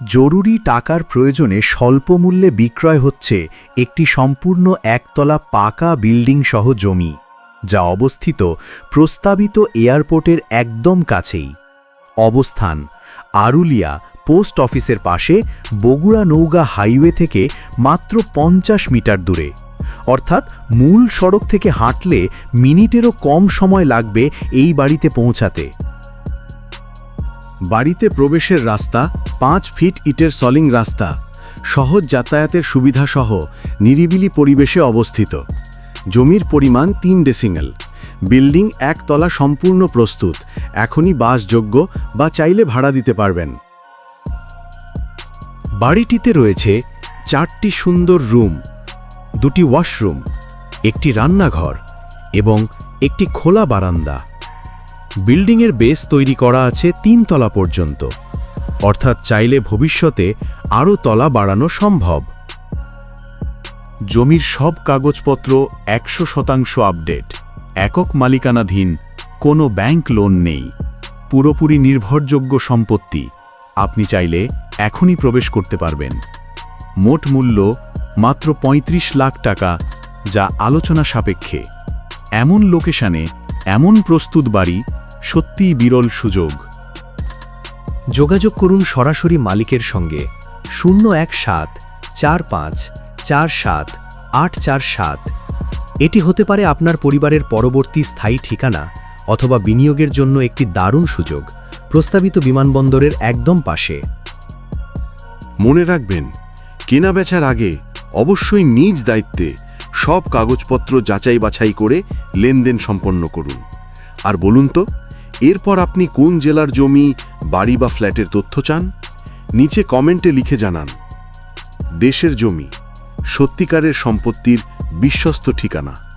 জরুরি টাকার প্রয়োজনে স্বল্প মূল্যে বিক্রয় হচ্ছে একটি সম্পূর্ণ একতলা পাকা বিল্ডিং সহ জমি, যা অবস্থিত প্রস্তাবিত এয়ারপোর্টের একদম কাছেই। অবস্থান, আরুলিয়া পোস্ট অফিসের পাশে বগুড়া নৌগা হাইওয়ে থেকে মাত্র পঞ্চাশ মিটার দূরে। অর্থাৎ মূল সড়ক থেকে হাঁটলে মিনিটেরও কম সময় লাগবে এই বাড়িতে পৌঁছাতে। বাড়িতে প্রবেশের রাস্তা, পাঁচ ফিট ইটের সলিং রাস্তা, সহজ যাতায়াতের সুবিধাসহ নিরিবিলি পরিবেশে অবস্থিত। জমির পরিমাণ তিন ডেসিঙ্গেল বিল্ডিং একতলা সম্পূর্ণ প্রস্তুত। এখনই বাসযোগ্য বা চাইলে ভাড়া দিতে পারবেন। বাড়িটিতে রয়েছে চারটি সুন্দর রুম, দুটি ওয়াশরুম, একটি রান্নাঘর এবং একটি খোলা বারান্দা। বিল্ডিংয়ের বেস তৈরি করা আছে তিন তলা পর্যন্ত। অর্থাৎ চাইলে ভবিষ্যতে আরও তলা বাড়ানো সম্ভব। জমির সব কাগজপত্র একশো শতাংশ আপডেট। একক মালিকানাধীন, কোনো ব্যাংক লোন নেই। পুরোপুরি নির্ভরযোগ্য সম্পত্তি। আপনি চাইলে এখনই প্রবেশ করতে পারবেন। মোট মূল্য মাত্র ৩৫ লাখ টাকা, যা আলোচনা সাপেক্ষে। এমন লোকেশনে এমন প্রস্তুত বাড়ি সত্যিই বিরল সুযোগ। যোগাযোগ করুন সরাসরি মালিকের সঙ্গে শূন্য এক সাত চার পাঁচ চার সাত আট চার সাত। এটি হতে পারে আপনার পরিবারের পরবর্তী স্থায়ী ঠিকানা অথবা বিনিয়োগের জন্য একটি দারুণ সুযোগ, প্রস্তাবিত বিমানবন্দরের একদম পাশে। মনে রাখবেন কেনা বেচার আগে অবশ্যই নিজ দায়িত্বে সব কাগজপত্র যাচাই বাছাই করে লেনদেন সম্পন্ন করুন। আর বলুন তো, এরপর আপনি কোন জেলার জমি, বাড়ি বা ফ্ল্যাটের তথ্য চান? নিচে কমেন্টে লিখে জানান। দেশের জমি, সত্যিকারের সম্পত্তির বিশ্বস্ত ঠিকানা।